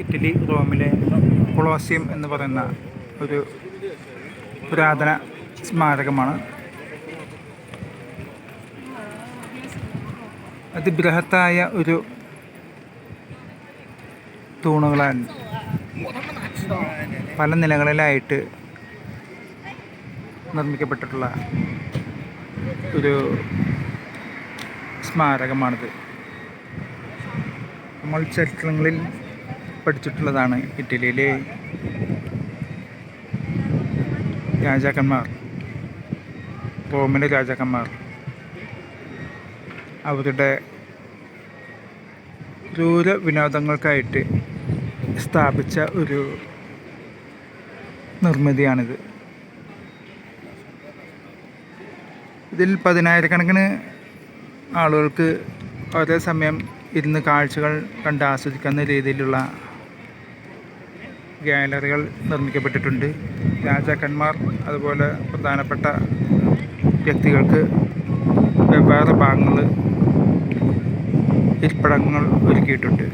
Italy റോമിലെ Colosseum എന്ന് പറയുന്ന ഒരു പുരാതന സ്മാരകമാണ്. അതിബൃഹത്തായ ഒരു തൂണുകളാണ് പല നിലകളിലായിട്ട് നിർമ്മിക്കപ്പെട്ടിട്ടുള്ള ഒരു സ്മാരകമാണിത്. നമ്മൾ ചരിത്രങ്ങളിൽ പഠിച്ചിട്ടുള്ളതാണ് ഇറ്റലിയിലെ രാജാക്കന്മാർ റോമിലെ രാജാക്കന്മാർ. അവരുടെ ക്രൂര വിനോദങ്ങൾക്കായിട്ട് സ്ഥാപിച്ച ഒരു നിർമ്മിതിയാണിത്. ഇതിൽ പതിനായിരക്കണക്കിന് ആളുകൾക്ക് ഒരേ സമയം ഇരുന്ന് കാഴ്ചകൾ കണ്ട് ആസ്വദിക്കുന്ന രീതിയിലുള്ള ഗാലറികൾ നിർമ്മിക്കപ്പെട്ടിട്ടുണ്ട്. രാജാക്കന്മാർ അതുപോലെ പ്രധാനപ്പെട്ട വ്യക്തികൾക്ക് വെവ്വേറെ ഭാഗങ്ങൾ ഇരിപ്പിടങ്ങൾ ഒരുക്കിയിട്ടുണ്ട്.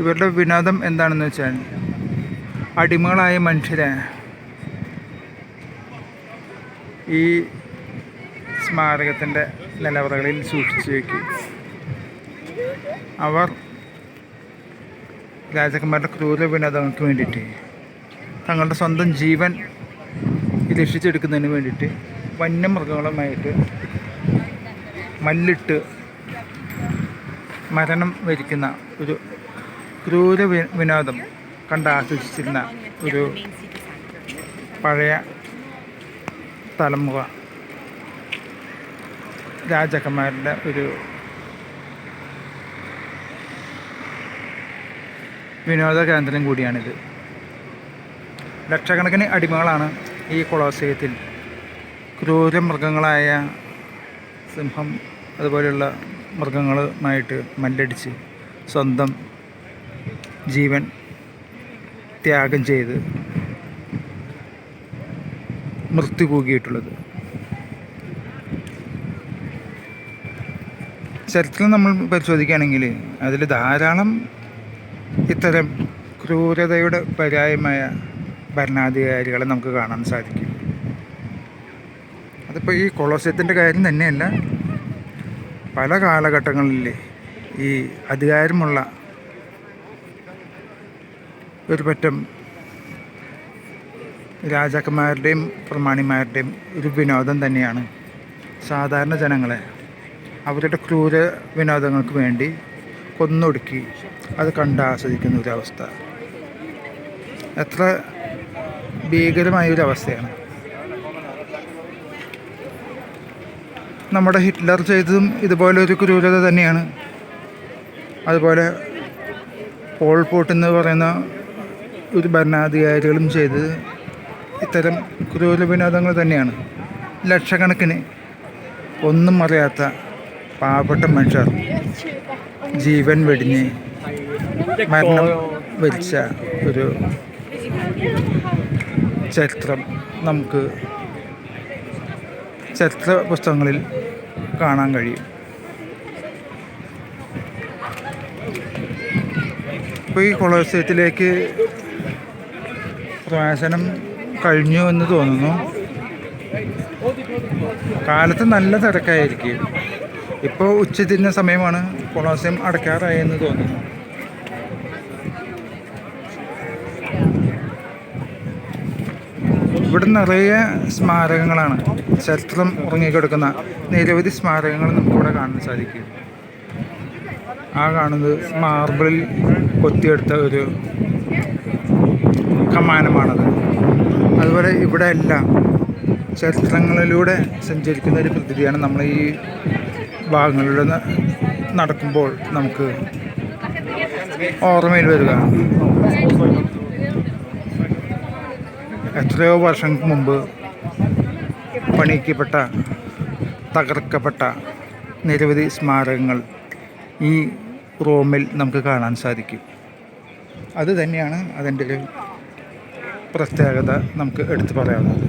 ഇവരുടെ വിനോദം എന്താണെന്ന് വെച്ചാൽ അടിമകളായ മനുഷ്യരെ ഈ സ്മാരകത്തിന്റെ നിലവറകളിൽ സൂക്ഷിച്ചു വയ്ക്കും അവർ രാജാക്കന്മാരുടെ ക്രൂര വിനോദങ്ങൾക്ക് വേണ്ടിയിട്ട് തങ്ങളുടെ സ്വന്തം ജീവൻ രക്ഷിച്ചെടുക്കുന്നതിന് വേണ്ടിയിട്ട് വന്യമൃഗങ്ങളുമായിട്ട് മല്ലിട്ട് മരണം വരിക്കുന്ന ഒരു ക്രൂര വിനോദം കണ്ട് ആസ്വദിച്ചിരുന്ന ഒരു പഴയ തലമുറ രാജാക്കന്മാരുടെ ഒരു വിനോദ കേന്ദ്രം കൂടിയാണിത്. ലക്ഷക്കണക്കിന് അടിമകളാണ് ഈ കൊളോസയത്തിൽ. ക്രൂര മൃഗങ്ങളായ സിംഹം അതുപോലെയുള്ള മൃഗങ്ങളുമായിട്ട് മല്ലടിച്ച് സ്വന്തം ജീവൻ ത്യാഗം ചെയ്ത് മൃത്യു കൂകിയിട്ടുള്ളത്. ചരിത്രം നമ്മൾ പരിശോധിക്കുകയാണെങ്കിൽ അതിൽ ധാരാളം ഇത്തരം ക്രൂരതയുടെ പര്യായമായ ഭരണാധികാരികളെ നമുക്ക് കാണാൻ സാധിക്കും. അതിപ്പോൾ ഈ കൊളോസ്യത്തിന്റെ കാര്യം തന്നെയല്ല പല കാലഘട്ടങ്ങളിൽ ഈ അധികാരമുള്ള ഒരു പറ്റം രാജാക്കന്മാരുടെയും പ്രമാണിമാരുടെയും ഒരു വിനോദം തന്നെയാണ് സാധാരണ ജനങ്ങളെ അവരുടെ ക്രൂര വിനോദങ്ങൾക്ക് വേണ്ടി കൊന്നൊടുക്കി. അത് കണ്ട് ആസ്വദിക്കുന്ന ഒരവസ്ഥ എത്ര ഭീകരമായ ഒരു അവസ്ഥയാണ്. നമ്മുടെ ഹിറ്റ്ലർ ചെയ്തതും ഇതുപോലെ ഒരു ക്രൂരത തന്നെയാണ്. അതുപോലെ പോൾ പോട്ട് എന്ന് പറയുന്ന ഒരു ഭരണാധികാരികളും ചെയ്തത് ഇത്തരം ക്രൂര വിനോദങ്ങൾ തന്നെയാണ്. ലക്ഷക്കണക്കിന് ഒന്നും അറിയാത്ത പാവപ്പെട്ട മനുഷ്യർ. ജീവൻ വെടിഞ്ഞ് മരണം വരിച്ച ഒരു ചരിത്രം നമുക്ക് ചരിത്ര പുസ്തകങ്ങളിൽ കാണാൻ കഴിയും. ഇപ്പോൾ ഈ കൊളോസയത്തിലേക്ക് പ്രവേശനം കഴിഞ്ഞു എന്ന് തോന്നുന്നു. കാലത്ത് നല്ല തിരക്കായിരിക്കും. ഇപ്പോൾ ഉച്ചതിരിഞ്ഞ സമയമാണ് കൊളോസയം അടയ്ക്കാറായി എന്ന് തോന്നുന്നു. ഇവിടെ നിറയെ സ്മാരകങ്ങളാണ്. ചരിത്രം ഉറങ്ങിക്കിടക്കുന്ന നിരവധി സ്മാരകങ്ങൾ നമുക്കിവിടെ കാണാൻ സാധിക്കും. ആ കാണുന്നത് മാർബിളിൽ കൊത്തിയെടുത്ത ഒരു കമാനമാണത്. അതുപോലെ ഇവിടെ എല്ലാം ചരിത്രങ്ങളിലൂടെ സഞ്ചരിക്കുന്ന ഒരു പ്രതിഥിയാണ് നമ്മൾ ഈ ഭാഗങ്ങളിലൂടെ നടക്കുമ്പോൾ നമുക്ക് ഓർമ്മയിൽ വരിക. എത്രയോ വർഷങ്ങൾക്ക് മുമ്പ് പണിയിക്കപ്പെട്ട തകർക്കപ്പെട്ട നിരവധി സ്മാരകങ്ങൾ ഈ റോമിൽ നമുക്ക് കാണാൻ സാധിക്കും. അത് തന്നെയാണ് അതിന്റെ ഒരു പ്രത്യേകത നമുക്ക് എടുത്തു പറയാവുന്നത്